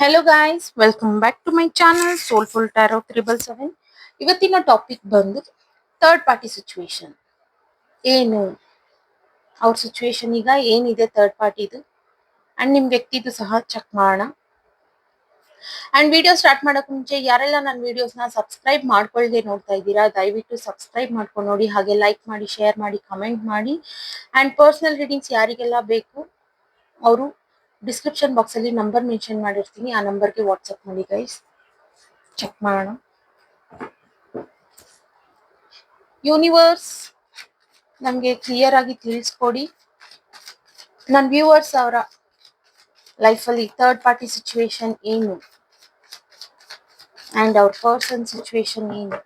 Hello guys welcome back to my channel Soulful Tarot triple seven ಇವತ್ತಿನ topic ಬಂದು third party situation ಏನು? ಅವ್ರ situation ಈಗ ಏನಿದೆ ಥರ್ಡ್ ಪಾರ್ಟಿದು ಅಂಡ್ ನಿಮ್ಮ ವ್ಯಕ್ತಿದು ಸಹ ಚೆಕ್ ಮಾಡೋಣ. ಅಂಡ್ ವಿಡಿಯೋ ಸ್ಟಾರ್ಟ್ ಮಾಡೋಕ್ಕೆ ಮುಂಚೆ ಯಾರೆಲ್ಲ ನನ್ನ ವಿಡಿಯೋಸ್ನ ಸಬ್ಸ್ಕ್ರೈಬ್ ಮಾಡ್ಕೊಳ್ಳದೆ ನೋಡ್ತಾ ಇದ್ದೀರಾ, ದಯವಿಟ್ಟು ಸಬ್ಸ್ಕ್ರೈಬ್ ಮಾಡ್ಕೊಂಡು ನೋಡಿ, ಹಾಗೆ ಲೈಕ್ ಮಾಡಿ ಶೇರ್ ಮಾಡಿ ಕಮೆಂಟ್ ಮಾಡಿ. ಅಂಡ್ ಪರ್ಸನಲ್ ರೀಡಿಂಗ್ಸ್ ಯಾರಿಗೆಲ್ಲ ಬೇಕು, ಅವರು ಡಿಸ್ಕ್ರಿಪ್ಷನ್ ಬಾಕ್ಸ್ ಅಲ್ಲಿ ನಂಬರ್ ಮೆನ್ಷನ್ ಮಾಡಿರ್ತೀನಿ. ಆ ನಂಬರ್ಗೆ ವಾಟ್ಸಪ್ ಮಾಡಿ ಗೈಸ್ ಚೆಕ್ ಮಾಡೋಣ. ಯೂನಿವರ್ಸ್ ನಮಗೆ ಕ್ಲಿಯರ್ ಆಗಿ ತಿಳಿಸ್ಕೊಡಿ. ನನ್ನ ವ್ಯೂವರ್ಸ್ ಅವರ ಲೈಫಲ್ಲಿ ಥರ್ಡ್ ಪಾರ್ಟಿ ಸಿಚುವೇಶನ್ ಏನು? ಅಂಡ್ ಅವ್ರ ಪರ್ಸನ್ ಸಿಚುವೇಶನ್ ಏನು?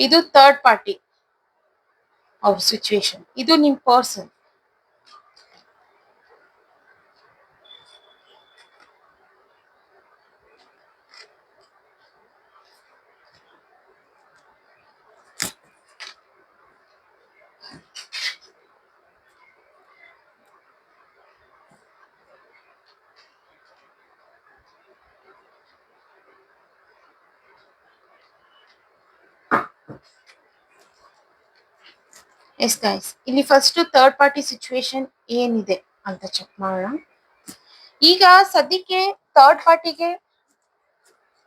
ಇದು ಥರ್ಡ್ ಪಾರ್ಟಿ ಅವ್ರ ಸಿಚುವೇಶನ್ ಇದು ನಿಮ್ಮ ಪರ್ಸನ್ ಎಸ್ ಗೈಸ್ ಇಲ್ಲಿ ಫಸ್ಟ್ ಥರ್ಡ್ ಪಾರ್ಟಿ ಸಿಚುವೇಶನ್ ಏನಿದೆ ಅಂತ ಚೆಕ್ ಮಾಡೋಣ. ಈಗ ಸದ್ಯಕ್ಕೆ ಥರ್ಡ್ ಪಾರ್ಟಿಗೆ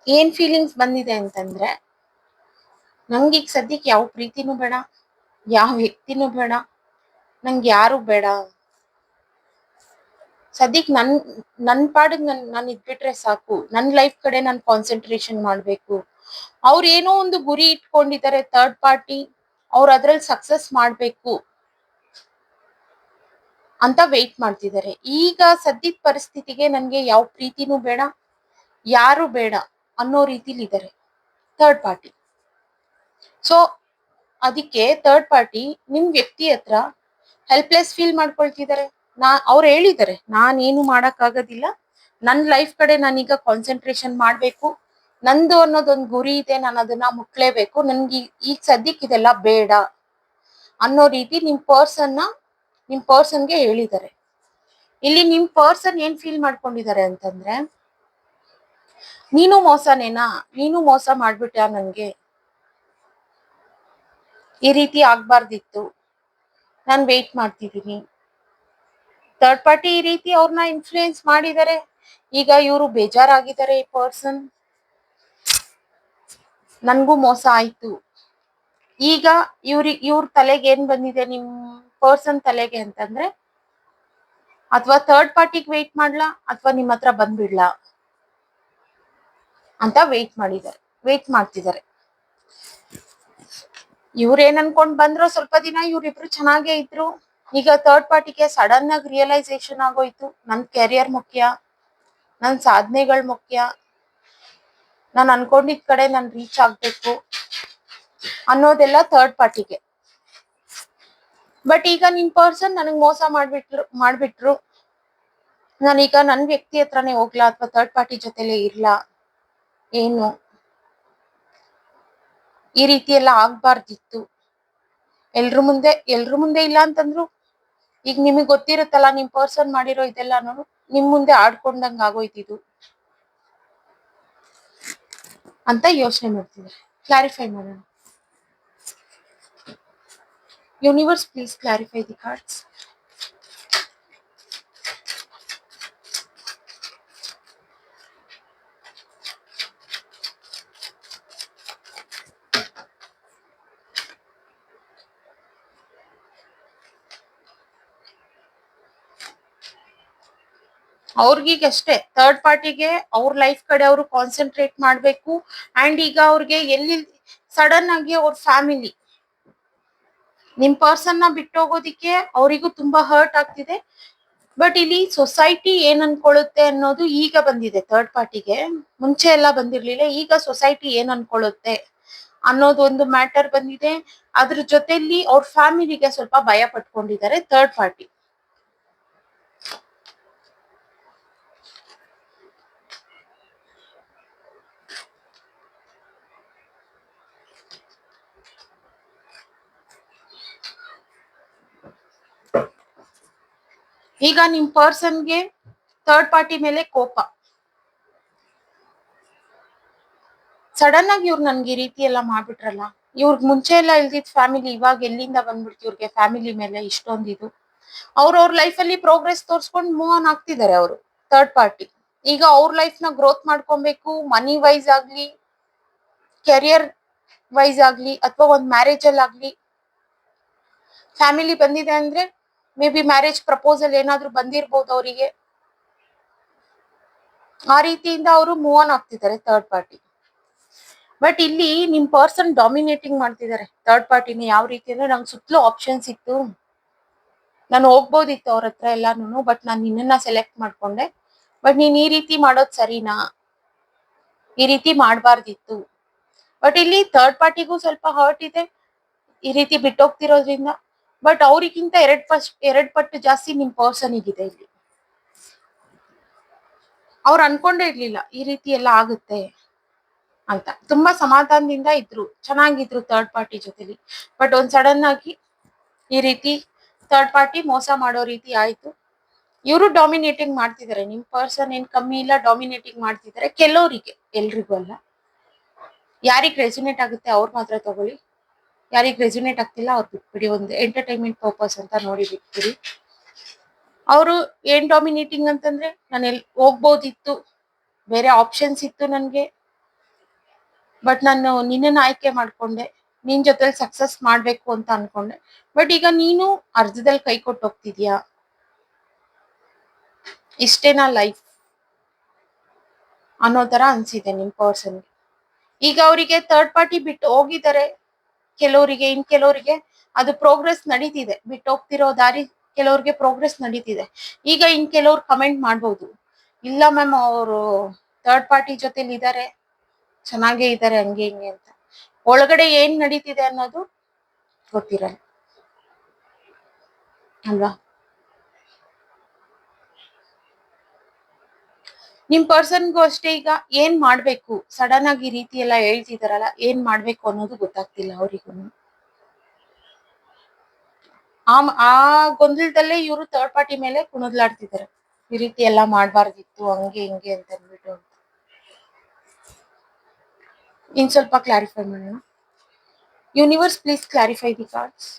ಏನ್ ಫೀಲಿಂಗ್ಸ್ ಬಂದಿದೆ ಅಂತಂದ್ರೆ, ನಂಗೆ ಈಗ ಸದ್ಯಕ್ಕೆ ಯಾವ ಪ್ರೀತಿನೂ ಬೇಡ, ಯಾವ ವ್ಯಕ್ತಿನೂ ಬೇಡ, ನಂಗೆ ಯಾರು ಬೇಡ. ಸದ್ಯಕ್ಕೆ ನನ್ ನನ್ನ ಪಾಡಿಗೆ ನನ್, ನಾನು ಇದ್ಬಿಟ್ರೆ ಸಾಕು. ನನ್ನ ಲೈಫ್ ಕಡೆ ನಾನು ಕಾನ್ಸಂಟ್ರೇಷನ್ ಮಾಡ್ಬೇಕು. ಅವ್ರು ಏನೋ ಒಂದು ಗುರಿ ಇಟ್ಕೊಂಡಿದ್ದಾರೆ ಥರ್ಡ್ ಪಾರ್ಟಿ ಅವ್ರು ಅದ್ರಲ್ಲಿ ಸಕ್ಸಸ್ ಮಾಡ್ಬೇಕು ಅಂತ ವೆಯ್ಟ್ ಮಾಡ್ತಿದ್ದಾರೆ. ಈಗ ಸದ್ಯದ ಪರಿಸ್ಥಿತಿಗೆ ನನ್ಗೆ ಯಾವ ಪ್ರೀತಿನೂ ಬೇಡ, ಯಾರು ಬೇಡ ಅನ್ನೋ ರೀತಿಲಿ ಇದ್ದಾರೆ ಥರ್ಡ್ ಪಾರ್ಟಿ ಸೊ ಅದಕ್ಕೆ ಥರ್ಡ್ ಪಾರ್ಟಿ ನಿಮ್ ವ್ಯಕ್ತಿ ಹತ್ರ ಹೆಲ್ಪ್ಲೆಸ್ ಫೀಲ್ ಮಾಡ್ಕೊಳ್ತಿದ್ದಾರೆ. ನಾ, ಅವ್ರು ಹೇಳಿದ್ದಾರೆ, ನಾನೇನು ಮಾಡೋಕ್ಕಾಗೋದಿಲ್ಲ ನನ್ನ ನನ್ ಲೈಫ್ ಕಡೆ ನಾನೀಗ ಕಾನ್ಸಂಟ್ರೇಷನ್ ಮಾಡ್ಬೇಕು ನಂದು ಅನ್ನೋದೊಂದು ಗುರಿ ಇದೆ, ನಾನು ಅದನ್ನ ಮುಟ್ಲೇಬೇಕು. ನನ್ಗೆ ಈಗ ಸದ್ಯಕ್ಕೆ ಇದೆಲ್ಲ ಬೇಡ ಅನ್ನೋ ರೀತಿ ನಿಮ್ ಪರ್ಸನ್ನ ನಿಮ್ ಪರ್ಸನ್ಗೆ ಹೇಳಿದ್ದಾರೆ. ಇಲ್ಲಿ ನಿಮ್ ಪರ್ಸನ್ ಏನ್ ಫೀಲ್ ಮಾಡ್ಕೊಂಡಿದ್ದಾರೆ ಅಂತಂದ್ರೆ, ನೀನು ಮೋಸನೇನಾ? ನೀನು ಮೋಸ ಮಾಡ್ಬಿಟ್ಟ ನನ್ಗೆ? ಈ ರೀತಿ ಆಗ್ಬಾರ್ದಿತ್ತು. ನಾನ್ ವೆಯ್ಟ್ ಮಾಡ್ತಿದ್ದೀನಿ. ಥರ್ಡ್ ಪಾರ್ಟಿ ಈ ರೀತಿ ಅವ್ರನ್ನ ಇನ್ಫ್ಲೂಯೆನ್ಸ್ ಮಾಡಿದ್ದಾರೆ. ಈಗ ಇವರು ಬೇಜಾರಾಗಿದ್ದಾರೆ ಈ ಪರ್ಸನ್ ನನ್ಗೂ ಮೋಸ ಆಯ್ತು. ಈಗ ಇವ್ರಿ ಇವ್ರ ತಲೆಗೆ ಏನ್ ಬಂದಿದೆ? ನಿಮ್ ಪರ್ಸನ್ ತಲೆಗೆ ಅಂತಂದ್ರೆ, ಅಥವಾ ಥರ್ಡ್ ಪಾರ್ಟಿಗೆ ವೇಟ್ ಮಾಡ್ಲಾ, ಅಥವಾ ನಿಮ್ಮ ಹತ್ರ ಬಂದ್ಬಿಡ್ಲಾ? ಅಂತ ವೇಟ್ ಮಾಡಿದ್ದಾರೆ. ವೇಟ್ ಮಾಡ್ತಿದ್ದಾರೆ. ಇವ್ರೇನ್ ಅನ್ಕೊಂಡ್ ಬಂದ್ರು, ಸ್ವಲ್ಪ ದಿನ ಇವ್ರಿಬ್ರು ಚೆನ್ನಾಗೇ ಇದ್ರು. ಈಗ ಥರ್ಡ್ ಪಾರ್ಟಿಗೆ ಸಡನ್ ಆಗಿ ರಿಯಲೈಸೇಷನ್ ಆಗೋಯ್ತು. ನನ್ ಕೆರಿಯರ್ ಮುಖ್ಯ, ನನ್ ಸಾಧನೆಗಳು ಮುಖ್ಯ ನಾನು ಅನ್ಕೊಂಡಿದ್ ಕಡೆ ನಾನು ರೀಚ್ ಆಗ್ಬೇಕು ಅನ್ನೋದೆಲ್ಲ ಥರ್ಡ್ ಪಾರ್ಟಿಗೆ ಬಟ್ ಈಗ ನಿನ್ ಪರ್ಸನ್ ನನಗ್ ಮೋಸ ಮಾಡ್ಬಿಟ್ರು ಮಾಡ್ಬಿಟ್ರು. ನಾನೀಗ ನನ್ ವ್ಯಕ್ತಿ ಹತ್ರನೇ ಹೋಗ್ಲಾ ಅಥವಾ ಥರ್ಡ್ ಪಾರ್ಟಿ ಜೊತೆಲೆ ಇರ್ಲಾ? ಏನು? ಈ ರೀತಿ ಎಲ್ಲ ಆಗ್ಬಾರ್ದಿತ್ತು. ಎಲ್ರ ಮುಂದೆ ಎಲ್ರ ಮುಂದೆ ಇಲ್ಲ ಅಂತಂದ್ರು ಈಗ ನಿಮಗ್ ಗೊತ್ತಿರುತ್ತಲ್ಲ ನಿಮ್ ಪರ್ಸನ್ ಮಾಡಿರೋ ಇದೆಲ್ಲಾನು ನಿಮ್ ಮುಂದೆ ಆಡ್ಕೊಂಡಂಗ್ ಆಗೋಯ್ತಿದು. ಅಂತ ಯೋಚನೆ ಮಾಡ್ತಿದ್ದಾರೆ ಕ್ಲಾರಿಫೈ ಮಾಡೋಣ. Universe please clarify the cards ಅವ್ರಿಗೀಗ ಅಷ್ಟೇ ಥರ್ಡ್ ಪಾರ್ಟಿಗೆ ಅವ್ರ ಲೈಫ್ ಕಡೆ ಅವರು ಕಾನ್ಸಂಟ್ರೇಟ್ ಮಾಡ್ಬೇಕು ಅಂಡ್ ಈಗ ಅವ್ರಿಗೆ ಎಲ್ಲಿ ಸಡನ್ ಆಗಿ ಅವ್ರ ಫ್ಯಾಮಿಲಿ ನಿಮ್ ಪರ್ಸನ್ನ ಬಿಟ್ಟೋಗೋದಿಕ್ಕೆ ಅವರಿಗೂ ತುಂಬಾ ಹರ್ಟ್ ಆಗ್ತಿದೆ. ಬಟ್ ಇಲ್ಲಿ ಸೊಸೈಟಿ ಏನ್ ಅನ್ಕೊಳ್ಳುತ್ತೆ ಅನ್ನೋದು ಈಗ ಬಂದಿದೆ ಥರ್ಡ್ ಪಾರ್ಟಿಗೆ ಮುಂಚೆ ಎಲ್ಲ ಬಂದಿರ್ಲಿಲ್ಲ, ಈಗ ಸೊಸೈಟಿ ಏನ್ ಅನ್ಕೊಳ್ಳುತ್ತೆ ಅನ್ನೋದು ಒಂದು ಮ್ಯಾಟರ್ ಬಂದಿದೆ. ಅದ್ರ ಜೊತೆಲಿ ಅವ್ರ ಫ್ಯಾಮಿಲಿಗೆ ಸ್ವಲ್ಪ ಭಯ ಪಟ್ಕೊಂಡಿದ್ದಾರೆ ಥರ್ಡ್ ಪಾರ್ಟಿ ಈಗ ನಿಮ್ ಪರ್ಸನ್ಗೆ ಥರ್ಡ್ ಪಾರ್ಟಿ ಮೇಲೆ ಕೋಪ. ಸಡನ್ ಆಗಿ ಇವ್ರು ನನ್ಗೆ ಈ ರೀತಿ ಎಲ್ಲ ಮಾಡ್ಬಿಟ್ರಲ್ಲ ಇವ್ರಿಗೆ ಮುಂಚೆ ಎಲ್ಲ ಇಲ್ದಿದ್ ಫ್ಯಾಮಿಲಿ ಇವಾಗ ಎಲ್ಲಿಂದ ಬಂದ್ಬಿಡ್ತು ಇವ್ರಿಗೆ ಫ್ಯಾಮಿಲಿ ಮೇಲೆ ಇಷ್ಟೊಂದು ಇದು. ಅವ್ರ ಅವ್ರ ಲೈಫ್ ಅಲ್ಲಿ ಪ್ರೋಗ್ರೆಸ್ ತೋರ್ಸ್ಕೊಂಡು ಮೂವ್ ಆನ್ ಆಗ್ತಿದ್ದಾರೆ ಅವರು ಥರ್ಡ್ ಪಾರ್ಟಿ ಈಗ ಅವ್ರ ಲೈಫ್ನ ಗ್ರೋತ್ ಮಾಡ್ಕೊಬೇಕು ಮನಿ ವೈಸ್ ಆಗ್ಲಿ ಕೆರಿಯರ್ ವೈಸ್ ಆಗ್ಲಿ, ಅಥವಾ ಒಂದ್ ಮ್ಯಾರೇಜ್ ಅಲ್ಲಿ ಆಗ್ಲಿ ಫ್ಯಾಮಿಲಿ ಬಂದಿದೆ ಅಂದ್ರೆ ಮೇ ಬಿ ಮ್ಯಾರೇಜ್ ಪ್ರಪೋಸಲ್ ಏನಾದ್ರೂ ಬಂದಿರ್ಬೋದು ಅವರಿಗೆ. ಆ ರೀತಿಯಿಂದ ಅವರು ಮೂವ್ ಆನ್ ಆಗ್ತಿದ್ದಾರೆ ಥರ್ಡ್ ಪಾರ್ಟಿ ಬಟ್ ಇಲ್ಲಿ ನಿಮ್ ಪರ್ಸನ್ ಡಾಮಿನೇಟಿಂಗ್ ಮಾಡ್ತಿದ್ದಾರೆ ಥರ್ಡ್ ಪಾರ್ಟಿನ ಯಾವ ರೀತಿ ಅಂದ್ರೆ ನಂಗೆ ಸುತ್ತಲೂ ಆಪ್ಷನ್ಸ್ ಇತ್ತು. ನಾನು ಹೋಗ್ಬೋದಿತ್ತು ಅವ್ರ ಹತ್ರ ಎಲ್ಲಾನು ಬಟ್ ನಾನು ನಿನ್ನನ್ನ ಸೆಲೆಕ್ಟ್ ಮಾಡ್ಕೊಂಡೆ. ಬಟ್ ನೀನ್ ಈ ರೀತಿ ಮಾಡೋದ್ ಸರಿನಾ? ಈ ರೀತಿ ಮಾಡಬಾರ್ದಿತ್ತು. ಬಟ್ ಇಲ್ಲಿ ಥರ್ಡ್ ಪಾರ್ಟಿಗೂ ಸ್ವಲ್ಪ ಹರ್ಟ್ ಇದೆ. ಈ ರೀತಿ ಬಿಟ್ಟೋಗ್ತಿರೋದ್ರಿಂದ ಬಟ್ ಅವ್ರಿಗಿಂತ ಎರಡ್ ಫಸ್ಟ್ ಎರಡ್ ಪಟ್ಟು ಜಾಸ್ತಿ ನಿಮ್ ಪರ್ಸನ್ ಇದೆ ಇಲ್ಲಿ. ಅವ್ರು ಅನ್ಕೊಂಡೇ ಇರ್ಲಿಲ್ಲ, ಈ ರೀತಿ ಎಲ್ಲ ಆಗುತ್ತೆ ಅಂತ. ತುಂಬಾ ಸಮಾಧಾನದಿಂದ ಇದ್ರು, ಚೆನ್ನಾಗಿದ್ರು ಥರ್ಡ್ ಪಾರ್ಟಿ ಜೊತೆಲಿ. ಬಟ್ ಒಂದ್ ಸಡನ್ ಆಗಿ ಈ ರೀತಿ ಥರ್ಡ್ ಪಾರ್ಟಿ ಮೋಸ ಮಾಡೋ ರೀತಿ ಆಯ್ತು. ಇವರು ಡಾಮಿನೇಟಿಂಗ್ ಮಾಡ್ತಿದ್ದಾರೆ ನಿಮ್ ಪರ್ಸನ್ ಏನ್ ಕಮ್ಮಿ ಇಲ್ಲ ಡಾಮಿನೇಟಿಂಗ್ ಮಾಡ್ತಿದ್ದಾರೆ ಕೆಲವರಿಗೆ, ಎಲ್ರಿಗೂ ಅಲ್ಲ. ಯಾರಿಗ್ ರೆಸಿನೇಟ್ ಆಗುತ್ತೆ ಅವ್ರು ಮಾತ್ರ ತಗೊಳ್ಳಿ. ಯಾರಿಗ್ ರೆಸಿನೇಟ್ ಆಗ್ತಿಲ್ಲ, ಅವ್ರು ಬಿಟ್ಬಿಡಿ, ಒಂದು ಎಂಟರ್ಟೈನ್ಮೆಂಟ್ ಪರ್ಪಸ್ ಅಂತ ನೋಡಿ ಬಿಟ್ಬಿಡಿ. ಅವರು ಏನ್ ಡಾಮಿನೇಟಿಂಗ್ ಅಂತಂದ್ರೆ, ನಾನು ಎಲ್ಲಿ ಹೋಗ್ಬೋದಿತ್ತು, ಬೇರೆ ಆಪ್ಷನ್ಸ್ ಇತ್ತು ನನಗೆ ಬಟ್ ನಾನು ನಿನ್ನನ್ನ ಆಯ್ಕೆ ಮಾಡ್ಕೊಂಡೆ, ನಿನ್ ಜೊತೆಲಿ ಸಕ್ಸಸ್ ಮಾಡ್ಬೇಕು ಅಂತ ಅನ್ಕೊಂಡೆ. ಬಟ್ ಈಗ ನೀನು ಅರ್ಧದಲ್ಲಿ ಕೈ ಕೊಟ್ಟು ಹೋಗ್ತಿದ್ಯಾ? ಇಷ್ಟೇನಾ ಲೈಫ್ ಅನ್ನೋ ತರ ಅನ್ಸಿದೆ ನಿಮ್ ಪರ್ಸನ್ಗೆ ಈಗ ಅವರಿಗೆ ಥರ್ಡ್ ಪಾರ್ಟಿ ಬಿಟ್ಟು ಹೋಗಿದ್ದಾರೆ ಕೆಲವರಿಗೆ, ಇನ್ ಕೆಲವರಿಗೆ ಅದು ಪ್ರೋಗ್ರೆಸ್ ನಡೀತಿದೆ. ಬಿಟ್ಟೋಗ್ತಿರೋ ದಾರಿ ಕೆಲವ್ರಿಗೆ ಪ್ರೋಗ್ರೆಸ್ ನಡೀತಿದೆ. ಈಗ ಇನ್ ಕೆಲವ್ರು ಕಮೆಂಟ್ ಮಾಡ್ಬೋದು. ಇಲ್ಲ ಮ್ಯಾಮ್ ಅವರು ಥರ್ಡ್ ಪಾರ್ಟಿ ಜೊತೆಲಿ ಇದ್ದಾರೆ ಚೆನ್ನಾಗೇ ಇದ್ದಾರೆ ಹಂಗೆ ಹಿಂಗೆ ಅಂತ. ಒಳಗಡೆ ಏನ್ ನಡೀತಿದೆ ಅನ್ನೋದು ಗೊತ್ತಿರಲ್ಲ. ಅಲ್ವಾ? ನಿಮ್ ಪರ್ಸನ್ಗೂ ಅಷ್ಟೇ ಈಗ ಏನ್ ಮಾಡ್ಬೇಕು? ಸಡನ್ ಆಗಿ ಈ ರೀತಿ ಎಲ್ಲ ಹೇಳ್ತಿದಾರಲ್ಲ, ಏನ್ ಮಾಡ್ಬೇಕು ಅನ್ನೋದು ಗೊತ್ತಾಗ್ತಿಲ್ಲ ಅವ್ರಿಗೂ ಆ ಆ ಗೊಂದಲದಲ್ಲೇ ಇವರು ಥರ್ಡ್ ಪಾರ್ಟಿ ಮೇಲೆ ಕುಣದ್ಲಾಡ್ತಿದ್ದಾರೆ ಈ ರೀತಿ ಎಲ್ಲ ಮಾಡ್ಬಾರ್ದಿತ್ತು, ಹಂಗೆ ಹಿಂಗೆ ಅಂತ ಅಂದ್ಬಿಟ್ಟು ಅಂತ. ಇನ್ ಸ್ವಲ್ಪ ಕ್ಲಾರಿಫೈ ಮಾಡೋಣ. Universe please clarify the cards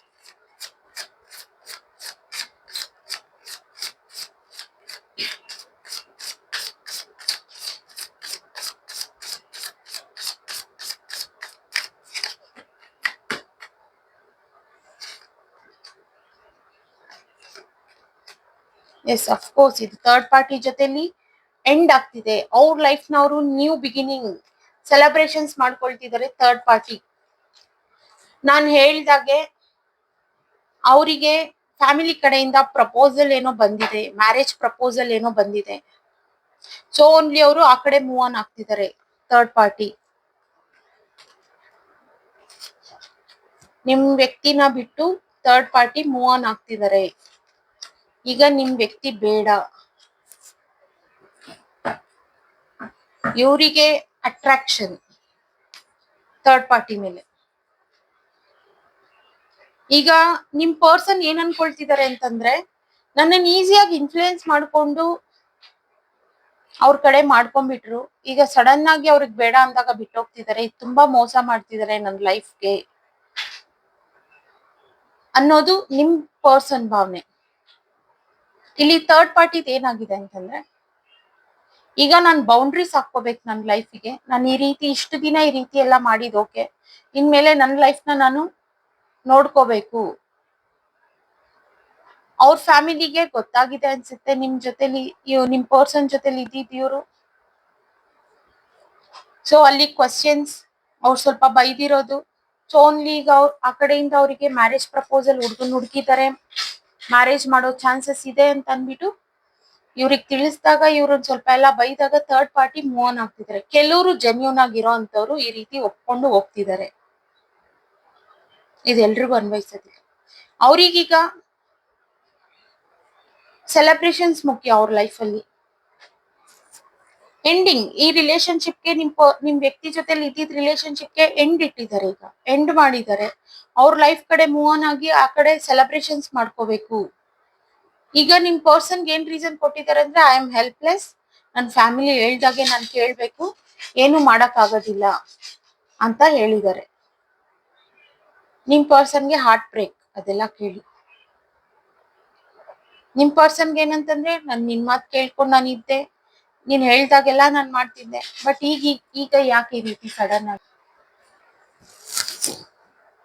yes of course ಇದು ಥರ್ಡ್ ಪಾರ್ಟಿ ಜೊತೆಲಿ ಎಂಡ್ ಆಗ್ತಿದೆ. ಅವ್ರ ಲೈಫ್ನ ಅವರು ನ್ಯೂ ಬಿಗಿನಿಂಗ್ ಸೆಲೆಬ್ರೇಷನ್ಸ್ ಮಾಡ್ಕೊಳ್ತಿದ್ದಾರೆ ಥರ್ಡ್ ಪಾರ್ಟಿ ನಾನು ಹೇಳ್ದಾಗೆ ಅವರಿಗೆ ಫ್ಯಾಮಿಲಿ ಕಡೆಯಿಂದ ಪ್ರಪೋಸಲ್ ಏನೋ ಬಂದಿದೆ ಮ್ಯಾರೇಜ್ ಪ್ರಪೋಸಲ್ ಏನೋ ಬಂದಿದೆ. ಸೊ ಓನ್ಲಿ ಅವರು ಆ ಕಡೆ ಮೂವ್ ಆನ್ ಆಗ್ತಿದ್ದಾರೆ ಥರ್ಡ್ ಪಾರ್ಟಿ ನಿಮ್ ವ್ಯಕ್ತಿನ ಬಿಟ್ಟು ಥರ್ಡ್ ಪಾರ್ಟಿ ಮೂವ್ ಆನ್ ಆಗ್ತಿದ್ದಾರೆ ಈಗ ನಿಮ್ ವ್ಯಕ್ತಿ ಬೇಡ. ಇವರಿಗೆ ಅಟ್ರಾಕ್ಷನ್ ಥರ್ಡ್ ಪಾರ್ಟಿ ಮೇಲೆ. ಈಗ ನಿಮ್ ಪರ್ಸನ್ ಏನ್ ಅನ್ಕೊಳ್ತಿದ್ದಾರೆ ಅಂತಂದ್ರೆ ನನ್ನನ್ನು ಈಸಿಯಾಗಿ ಇನ್ಫ್ಲೂಯೆನ್ಸ್ ಮಾಡ್ಕೊಂಡು ಅವ್ರ ಕಡೆ ಮಾಡ್ಕೊಂಡ್ಬಿಟ್ರು ಈಗ ಸಡನ್ ಆಗಿ ಅವ್ರಿಗೆ ಬೇಡ ಅಂದಾಗ ಬಿಟ್ಟೋಗ್ತಿದ್ದಾರೆ ತುಂಬಾ ಮೋಸ ಮಾಡ್ತಿದ್ದಾರೆ ನನ್ನ ಲೈಫ್ಗೆ ಅನ್ನೋದು ನಿಮ್ ಪರ್ಸನ್ ಭಾವನೆ. ಇಲ್ಲಿ ಥರ್ಡ್ ಪಾರ್ಟಿದ್ ಏನಾಗಿದೆ ಅಂತಂದ್ರೆ, ಈಗ ನಾನು ಬೌಂಡ್ರೀಸ್ ಹಾಕೋಬೇಕು ನನ್ನ ಲೈಫಿಗೆ ನಾನು ಈ ರೀತಿ ಇಷ್ಟು ದಿನ ಈ ರೀತಿ ಎಲ್ಲ ಮಾಡಿದ್ ಓಕೆ ಇನ್ಮೇಲೆ ನನ್ನ ಲೈಫ್ನ ನಾನು ನೋಡ್ಕೋಬೇಕು. ಅವ್ರ ಫ್ಯಾಮಿಲಿಗೆ ಗೊತ್ತಾಗಿದೆ ಅನ್ಸುತ್ತೆ, ನಿಮ್ ಜೊತೆಲಿ ನಿಮ್ ಪರ್ಸನ್ ಜೊತೆಲಿ ಇದ್ದಿದ್ದೀವ್ರು. ಸೊ ಅಲ್ಲಿ ಕ್ವಶನ್ಸ್ ಅವ್ರು ಸ್ವಲ್ಪ ಬೈದಿರೋದು. ಸೊ ಓನ್ಲಿ ಈಗ ಅವ್ರು ಆ ಕಡೆಯಿಂದ ಅವರಿಗೆ ಮ್ಯಾರೇಜ್ ಪ್ರಪೋಸಲ್ ಹುಡ್ಗನ್ ಹುಡುಕಿದ್ದಾರೆ. ಮ್ಯಾರೇಜ್ ಮಾಡೋ ಚಾನ್ಸಸ್ ಇದೆ ಅಂತ ಅಂದ್ಬಿಟ್ಟು ಇವ್ರಿಗೆ ತಿಳಿಸಿದಾಗ ಇವ್ರನ್ನ ಸ್ವಲ್ಪ ಎಲ್ಲ ಬೈದಾಗ ಥರ್ಡ್ ಪಾರ್ಟಿ ಮೂವ್ ಆನ್ ಆಗ್ತಿದ್ದಾರೆ. ಕೆಲವರು ಜೆನ್ಯೂನ್ ಆಗಿರೋ ಅಂತವ್ರು ಈ ರೀತಿ ಒಪ್ಕೊಂಡು ಹೋಗ್ತಿದ್ದಾರೆ. ಇದೆಲ್ರಿಗೂ ಅನ್ವಯಿಸದಿ. ಅನ್ವಯಿಸೋದಿಲ್ಲ ಅವ್ರಿಗೀಗ ಸೆಲೆಬ್ರೇಷನ್ಸ್ ಮುಖ್ಯ ಅವ್ರ ಲೈಫಲ್ಲಿ ಎಂಡಿಂಗ್ ಈ ರಿಲೇಶನ್ಶಿಪ್ಗೆ ನಿಮ್ ಪ- ನಿಮ್ ವ್ಯಕ್ತಿ ಜೊತೆಲಿ ಇದ್ದಿದ್ ರಿಲೇಶನ್ಶಿಪ್ಗೆ ಎಂಡ್ ಇಟ್ಟಿದ್ದಾರೆ ಈಗ. ಎಂಡ್ ಮಾಡಿದ್ದಾರೆ. ಅವ್ರ ಲೈಫ್ ಕಡೆ ಮೂವ್ ಆನ್ ಆಗಿ ಆ ಕಡೆ ಸೆಲೆಬ್ರೇಷನ್ಸ್ ಮಾಡ್ಕೋಬೇಕು. ಈಗ ನಿಮ್ ಪರ್ಸನ್ಗೆ ಏನ್ ರೀಸನ್ ಕೊಟ್ಟಿದ್ದಾರೆ ಅಂದ್ರೆ ಐ ಆಮ್ ಹೆಲ್ಪ್ಲೆಸ್ ನನ್ನ ಫ್ಯಾಮಿಲಿ ಹೇಳ್ದಾಗೆ ನಾನು ಕೇಳ್ಬೇಕು. ಏನು ಮಾಡಕ್ ಆಗೋದಿಲ್ಲ ಅಂತ ಹೇಳಿದ್ದಾರೆ. ನಿಮ್ ಪರ್ಸನ್ಗೆ ಹಾರ್ಟ್ ಬ್ರೇಕ್ ಅದೆಲ್ಲ ಕೇಳಿ. ನಿಮ್ ಪರ್ಸನ್ಗೆ ಏನಂತಂದ್ರೆ, ನಾನು ನಿನ್ ಮಾತು ಕೇಳ್ಕೊಂಡು ನಾನು ಇದ್ದೆ. ನೀನ್ ಹೇಳ್ದಾಗೆಲ್ಲ ನಾನ್ ಮಾಡ್ತಿದ್ದೆ. ಬಟ್ ಈಗ ಈಗ- ಯಾಕೆ ಈ ರೀತಿ ಸಡನ್ ಆಗಿ?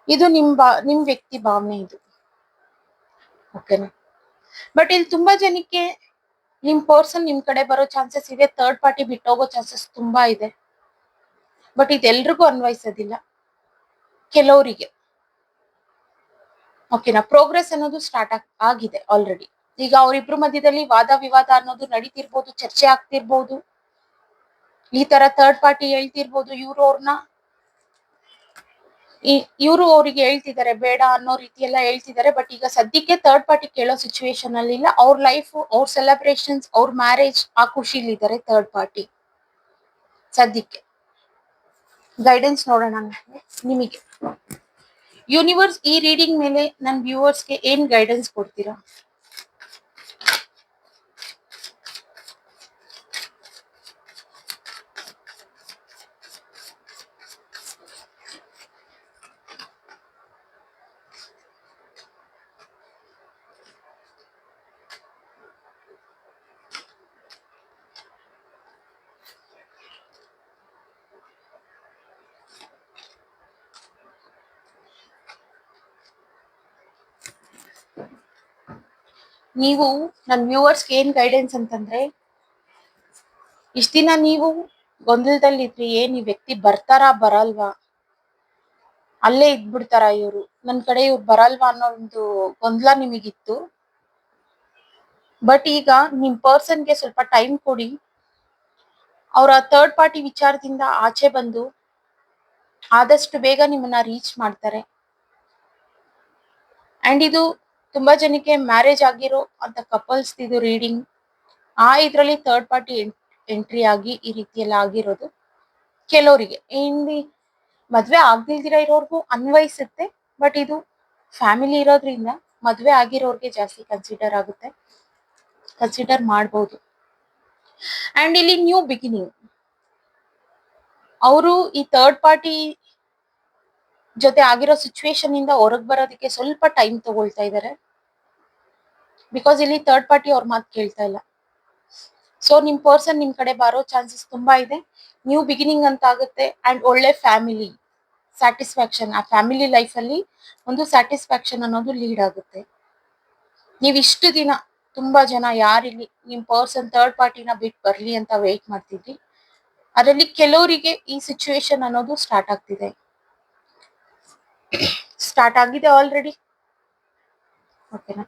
ಇದು ನಿಮ್ ಬಾ, ನಿಮ್ ವ್ಯಕ್ತಿ ಭಾವನೆ ಇದು. ಓಕೆನಾ ಬಟ್ ಇಲ್ಲಿ ತುಂಬಾ ಜನಕ್ಕೆ ನಿಮ್ ಪರ್ಸನ್ ನಿಮ್ ಕಡೆ ಬರೋ ಚಾನ್ಸಸ್ ಇದೆ. ಥರ್ಡ್ ಪಾರ್ಟಿ ಬಿಟ್ಟೋಗೋ ಚಾನ್ಸಸ್ ತುಂಬಾ ಇದೆ. ಬಟ್ ಇದೆಲ್ರಿಗೂ ಅನ್ವಯಿಸೋದಿಲ್ಲ. ಕೆಲವರಿಗೆ. ಓಕೆನಾ ಪ್ರೋಗ್ರೆಸ್ ಅನ್ನೋದು ಸ್ಟಾರ್ಟ್ ಆಗಿದೆ ಆಲ್ರೆಡಿ ಈಗ ಅವರಿಬ್ರು ಮಧ್ಯದಲ್ಲಿ ವಾದ ವಿವಾದ ಅನ್ನೋದು ನಡೀತಿರ್ಬೋದು, ಚರ್ಚೆ ಆಗ್ತಿರ್ಬೋದು. ಈ ತರ ಥರ್ಡ್ ಪಾರ್ಟಿ ಹೇಳ್ತಿರ್ಬೋದು ಇವ್ರು ಅವ್ರನ್ನ ಇವರು ಅವ್ರಿಗೆ ಹೇಳ್ತಿದ್ದಾರೆ, ಬೇಡ ಅನ್ನೋ ರೀತಿ ಎಲ್ಲ ಹೇಳ್ತಿದ್ದಾರೆ ಬಟ್ ಈಗ ಸದ್ಯಕ್ಕೆ ಥರ್ಡ್ ಪಾರ್ಟಿ ಕೇಳೋ ಸಿಚುವೇಶನ್ ಅಲ್ಲಿ ಇಲ್ಲ. ಅವ್ರ ಲೈಫ್ ಅವ್ರ ಸೆಲೆಬ್ರೇಷನ್ಸ್ ಅವ್ರ ಮ್ಯಾರೇಜ್ ಆ ಖುಷಿಲಿದ್ದಾರೆ ಥರ್ಡ್ ಪಾರ್ಟಿ ಸದ್ಯಕ್ಕೆ. ಗೈಡೆನ್ಸ್ ನೋಡೋಣ ನಿಮಗೆ. ಯೂನಿವರ್ಸ್ ಈ ರೀಡಿಂಗ್ ಮೇಲೆ ನನ್ನ ವ್ಯೂವರ್ಸ್ಗೆ ಏನ್ ಗೈಡೆನ್ಸ್ ಕೊಡ್ತೀರಾ? ನೀವು ನನ್ನ ವ್ಯೂವರ್ಸ್ಗೆ ಏನು ಗೈಡೆನ್ಸ್ ಅಂತಂದ್ರೆ, ಇಷ್ಟ ದಿನ ನೀವು ಗೊಂದಲದಲ್ಲಿದ್ರಿ ಏನು ಈ ವ್ಯಕ್ತಿ ಬರ್ತಾರಾ ಬರಲ್ವಾ? ಅಲ್ಲೇ ಇದ್ಬಿಡ್ತಾರ ಇವರು? ನನ್ನ ಕಡೆ ಇವ್ರು ಬರಲ್ವಾ ಅನ್ನೋ ಒಂದು ಗೊಂದಲ ನಿಮಗಿತ್ತು. ಬಟ್ ಈಗ ನಿಮ್ಮ ಪರ್ಸನ್ಗೆ ಸ್ವಲ್ಪ ಟೈಮ್ ಕೊಡಿ. ಅವರ ಥರ್ಡ್ ಪಾರ್ಟಿ ವಿಚಾರದಿಂದ ಆಚೆ ಬಂದು ಆದಷ್ಟು ಬೇಗ ನಿಮ್ಮನ್ನ ರೀಚ್ ಮಾಡ್ತಾರೆ. ಅಂಡ್ ಇದು ತುಂಬಾ ಜನಕ್ಕೆ ಮ್ಯಾರೇಜ್ ಆಗಿರೋ ಅಂತ ಕಪಲ್ಸ್ ಇದು ರೀಡಿಂಗ್ ಆ ಇದ್ರಲ್ಲಿ ಥರ್ಡ್ ಪಾರ್ಟಿ ಎಂಟ್ರಿ ಆಗಿ ಈ ರೀತಿ ಆಗಿರೋದು. ಕೆಲವರಿಗೆ, ಇಲ್ಲಿ ಮದ್ವೆ ಆಗ್ದಿಲ್ದಿರ ಇರೋರ್ಗೂ ಅನ್ವಯಿಸುತ್ತೆ ಬಟ್ ಇದು ಫ್ಯಾಮಿಲಿ ಇರೋದ್ರಿಂದ ಮದ್ವೆ ಆಗಿರೋರ್ಗೆ ಜಾಸ್ತಿ ಕನ್ಸಿಡರ್ ಆಗುತ್ತೆ ಕನ್ಸಿಡರ್ ಮಾಡ್ಬೋದು. ಅಂಡ್ ಇಲ್ಲಿ ನ್ಯೂ ಬಿಗಿನಿಂಗ್ ಅವರು ಈ ಥರ್ಡ್ ಪಾರ್ಟಿ ಜೊತೆ ಆಗಿರೋ ಸಿಚುವೇಶನ್ ಇಂದ ಹೊರಗ್ ಬರೋದಕ್ಕೆ ಸ್ವಲ್ಪ ಟೈಮ್ ತಗೊಳ್ತಾ ಇದ್ದಾರೆ ಬಿಕಾಸ್ ಇಲ್ಲಿ ಥರ್ಡ್ ಪಾರ್ಟಿ ಅವ್ರ ಮಾತು ಕೇಳ್ತಾ ಇಲ್ಲ. ಸೊ ನಿಮ್ ಪರ್ಸನ್ ನಿಮ್ ಕಡೆ ಬರೋ ಚಾನ್ಸಸ್ ತುಂಬಾ ಇದೆ. ನ್ಯೂ ಬಿಗಿನಿಂಗ್ ಅಂತ ಆಗುತ್ತೆ ಅಂಡ್ ಒಳ್ಳೆ ಫ್ಯಾಮಿಲಿ ಸ್ಯಾಟಿಸ್ಫ್ಯಾಕ್ಷನ್ ಆ ಫ್ಯಾಮಿಲಿ ಲೈಫ್ ಅಲ್ಲಿ ಒಂದು ಸ್ಯಾಟಿಸ್ಫ್ಯಾಕ್ಷನ್ ಅನ್ನೋದು ಲೀಡ್ ಆಗುತ್ತೆ. ನೀವ್ ಇಷ್ಟು ದಿನ ತುಂಬಾ ಜನ ಯಾರಿಲ್ಲಿ ನಿಮ್ ಪರ್ಸನ್ ಥರ್ಡ್ ಪಾರ್ಟಿನ ಬಿಟ್ಟು ಬರ್ಲಿ ಅಂತ ವೇಟ್ ಮಾಡ್ತಿದ್ರಿ. ಅದರಲ್ಲಿ ಕೆಲವರಿಗೆ ಈ ಸಿಚುವೇಶನ್ ಅನ್ನೋದು ಸ್ಟಾರ್ಟ್ ಆಗ್ತಿದೆ. ಸ್ಟಾರ್ಟ್ ಆಗಿದೆ ಆಲ್ರೆಡಿ ಓಕೆನಾ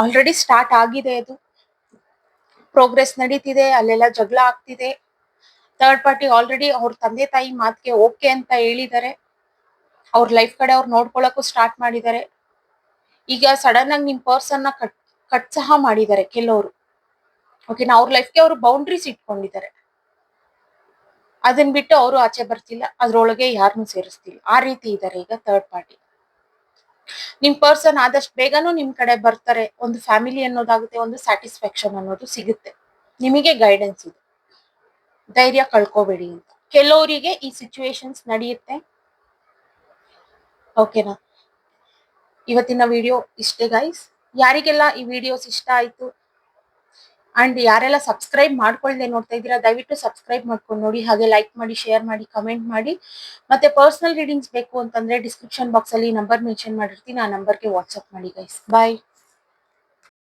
ಆಲ್ರೆಡಿ ಸ್ಟಾರ್ಟ್ ಆಗಿದೆ ಅದು. ಪ್ರೋಗ್ರೆಸ್ ನಡೀತಿದೆ, ಅಲ್ಲೆಲ್ಲ ಜಗಳ ಆಗ್ತಿದೆ. ಥರ್ಡ್ ಪಾರ್ಟಿ ಆಲ್ರೆಡಿ ಅವ್ರ ತಂದೆ ತಾಯಿ ಮಾತಿಗೆ ಓಕೆ ಅಂತ ಹೇಳಿದ್ದಾರೆ ಅವ್ರ ಲೈಫ್ ಕಡೆ ಅವ್ರು ನೋಡ್ಕೊಳಕ್ಕೂ ಸ್ಟಾರ್ಟ್ ಮಾಡಿದ್ದಾರೆ ಈಗ ಸಡನ್ ಆಗಿ ನಿಮ್ ಪರ್ಸನ್ನ ಕಟ್ ಕಟ್ ಸಹ ಮಾಡಿದ್ದಾರೆ ಕೆಲವರು. ಓಕೆನಾ ಅವ್ರ ಲೈಫ್ಗೆ ಅವರು ಬೌಂಡ್ರೀಸ್ ಇಟ್ಕೊಂಡಿದ್ದಾರೆ. ಅದನ್ ಬಿಟ್ಟು ಅವರು ಆಚೆ ಬರ್ತಿಲ್ಲ. ಅದ್ರೊಳಗೆ ಯಾರನ್ನೂ ಸೇರಿಸ್ತಿಲ್ಲ. ಆ ರೀತಿ ಇದ್ದಾರೆ ಈಗ ಥರ್ಡ್ ಪಾರ್ಟಿ ನಿಮ್ ಪರ್ಸನ್ ಆದಷ್ಟು ಬೇಗನೂ ನಿಮ್ ಕಡೆ ಬರ್ತಾರೆ. ಒಂದು ಫ್ಯಾಮಿಲಿ ಅನ್ನೋದಾಗುತ್ತೆ, ಒಂದು ಸ್ಯಾಟಿಸ್ಫ್ಯಾಕ್ಷನ್ ಅನ್ನೋದು ಸಿಗುತ್ತೆ. ನಿಮಗೆ ಗೈಡೆನ್ಸ್ ಇದೆ. ಧೈರ್ಯ ಕಳ್ಕೋಬೇಡಿ ಅಂತ. ಕೆಲವರಿಗೆ ಈ ಸಿಚುವೇಶನ್ಸ್ ನಡೆಯುತ್ತೆ. ಓಕೆನಾ ಇವತ್ತಿನ ವಿಡಿಯೋ ಇಷ್ಟೇ ಗೈಸ್ ಯಾರಿಗೆಲ್ಲ ಈ ವಿಡಿಯೋಸ್ ಇಷ್ಟ ಆಯ್ತು ಅಂಡ್ ಯಾರೆಲ್ಲ ಸಬ್ಸ್ಕ್ರೈಬ್ ಮಾಡ್ಕೊಳ್ದೆ ನೋಡ್ತಾ ಇದ್ದೀರಾ, ದಯವಿಟ್ಟು ಸಬ್ಸ್ಕ್ರೈಬ್ ಮಾಡ್ಕೊಂಡು ನೋಡಿ, ಹಾಗೆ ಲೈಕ್ ಮಾಡಿ ಶೇರ್ ಮಾಡಿ ಕಮೆಂಟ್ ಮಾಡಿ. ಮತ್ತೆ ಪರ್ಸನಲ್ ರೀಡಿಂಗ್ಸ್ ಬೇಕು ಅಂತಂದ್ರೆ ಡಿಸ್ಕ್ರಿಪ್ಷನ್ ಬಾಕ್ಸ್ ಅಲ್ಲಿ ನಂಬರ್ ಮೆನ್ಷನ್ ಮಾಡಿರ್ತೀನಿ, ಆ ನಂಬರ್ಗೆ ವಾಟ್ಸ್ಆಪ್ ಮಾಡಿ ಗೈಸ್ ಬಾಯ್